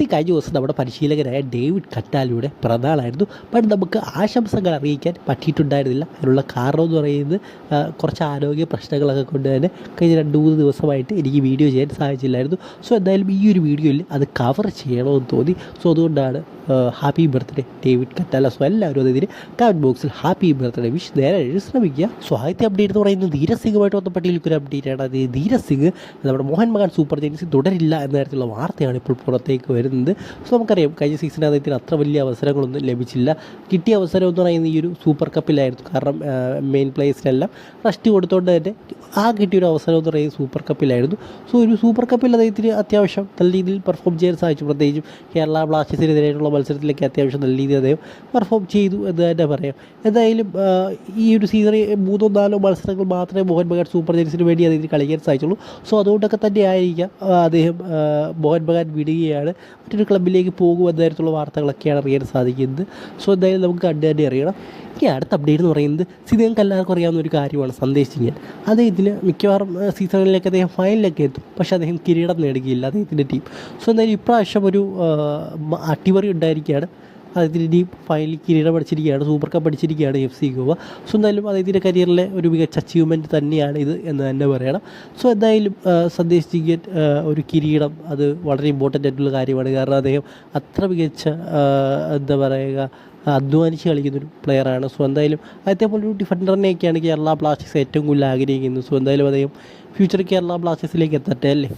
C കഴിഞ്ഞ ദിവസം നമ്മുടെ പരിശീലകനായ ഡേവിഡ് കറ്റാലിയുടെ പിറന്നാളായിരുന്നു. ബട്ട് നമുക്ക് ആശംസകൾ അറിയിക്കാൻ പറ്റിയിട്ടുണ്ടായിരുന്നില്ല. അതിനുള്ള കാരണം എന്ന് പറയുന്നത് കുറച്ച് ആരോഗ്യ പ്രശ്നങ്ങളൊക്കെ കൊണ്ട് തന്നെ കഴിഞ്ഞ രണ്ട് മൂന്ന് ദിവസമായിട്ട് എനിക്ക് വീഡിയോ ചെയ്യാൻ സാധിച്ചില്ലായിരുന്നു. സോ എന്തായാലും ഈ ഒരു വീഡിയോയിൽ അത് കവർ ചെയ്യണമെന്ന് തോന്നി. സോ അതുകൊണ്ടാണ് happy birthday David Catala so എല്ലാവരും അതിന് കമന്റ് ബോക്സിൽ ഹാപ്പി ബർത്ത്ഡേ വിഷ് നേരെ എഴുതി ശ്രമിക്കുക. സോ ആദ്യത്തെ അപ്ഡേറ്റ് എന്ന് പറയുന്നത് ധീരസിംഗുമായിട്ട് ബന്ധപ്പെട്ടിരിക്കുന്ന ഒരു അപ്ഡേറ്റ് ആണ്. അത് ധീരസിംഗ് നമ്മുടെ മോഹൻ മകൻ സൂപ്പർ ജെൻസി തുടരില്ല എന്ന തരത്തിലുള്ള വാർത്തയാണ് ഇപ്പോൾ പുറത്തേക്ക് വരുന്നത്. സോ നമുക്കറിയാം കഴിഞ്ഞ സീസണിൽ അദ്ദേഹത്തിന് അത്ര വലിയ അവസരങ്ങളൊന്നും ലഭിച്ചില്ല. കിട്ടിയ അവസരം എന്ന് പറയുന്നത് ഈ ഒരു സൂപ്പർ കപ്പിലായിരുന്നു കാരണം മെയിൻ പ്ലേയേഴ്സിനെല്ലാം റെസ്റ്റ് കൊടുത്തുകൊണ്ട് തന്നെ ആ കിട്ടിയൊരു അവസരം എന്ന് പറയുന്നത് സൂപ്പർ കപ്പിലായിരുന്നു സോ ഒരു സൂപ്പർ കപ്പിൽ അദ്ദേഹത്തിന് അത്യാവശ്യം നല്ല രീതിയിൽ പെർഫോം ചെയ്യാൻ സാധിച്ചു. പ്രത്യേകിച്ചും കേരള ബ്ലാസ്റ്റേഴ്സിനെതിരെയുള്ള മത്സരത്തിലേക്ക് അത്യാവശ്യം നല്ല രീതിയിൽ അദ്ദേഹം പെർഫോം ചെയ്തു എന്ന് തന്നെ പറയാം. എന്തായാലും ഈ ഒരു സീസണിൽ മൂന്നോ നാലോ മത്സരങ്ങൾ മാത്രമേ മോഹൻ ബഗാൻ സൂപ്പർ ജെയിൻസിന് വേണ്ടി അദ്ദേഹത്തിന് കളിക്കാൻ സാധിച്ചുള്ളൂ. സോ അതുകൊണ്ടൊക്കെ തന്നെ ആയിരിക്കാം അദ്ദേഹം മോഹൻ ബഗാൻ വിടുകയാണ്. മറ്റൊരു ക്ലബിലേക്ക് പോകും എന്ന തരത്തിലുള്ള വാർത്തകളൊക്കെയാണ് അറിയാൻ സാധിക്കുന്നത്. സോ എന്തായാലും നമുക്ക് കണ്ടു തന്നെ അറിയണം. ഇനി അടുത്ത അപ്ഡേറ്റ് എന്ന് പറയുന്നത് സി നിങ്ങൾക്ക് എല്ലാവർക്കും അറിയാവുന്ന ഒരു കാര്യമാണ്. സന്ദേശ് സിംഗൻ അദ്ദേഹത്തിന് മിക്കവാറും സീസണിലേക്ക് അദ്ദേഹം ഫൈനലിലൊക്കെ എത്തും. പക്ഷേ അദ്ദേഹം കിരീടം നേടുകയില്ല അദ്ദേഹത്തിന്റെ ടീം സോ എന്തായാലും ഇപ്രാവശ്യം ഒരു അട്ടിമറി ഉണ്ടായിരിക്കുകയാണ്. അദ്ദേഹത്തിന്റെ ഈ ഫൈനലിൽ കിരീടം അടിച്ചിരിക്കുകയാണ് സൂപ്പർ കപ്പ് അടിച്ചിരിക്കുകയാണ് എഫ് സി ഗോവ. സോ എന്തായാലും അദ്ദേഹത്തിന്റെ കരിയറിലെ ഒരു മികച്ച അച്ചീവ്മെന്റ് തന്നെയാണ് ഇത് എന്ന് തന്നെ പറയണം. സോ എന്തായാലും സന്ദേശ് ജിഗൻ ഒരു കിരീടം അത് വളരെ ഇമ്പോർട്ടന്റ് ആയിട്ടുള്ള കാര്യമാണ്. കാരണം അദ്ദേഹം അത്ര മികച്ച എന്താ പറയുക അധ്വാനിച്ച് കളിക്കുന്നൊരു പ്ലെയറാണ് സോ എന്തായാലും അദ്ദേഹത്തെ ഒരു ഡിഫൻഡറിനെയൊക്കെയാണ് കേരള ബ്ലാസ്റ്റേഴ്സ് ഏറ്റവും കൂടുതൽ ആഗ്രഹിക്കുന്നത്. സോ എന്തായാലും അദ്ദേഹം ഫ്യൂച്ചർ കേരള ബ്ലാസ്റ്റേഴ്സിലേക്ക് എത്തട്ടെ അല്ലേ?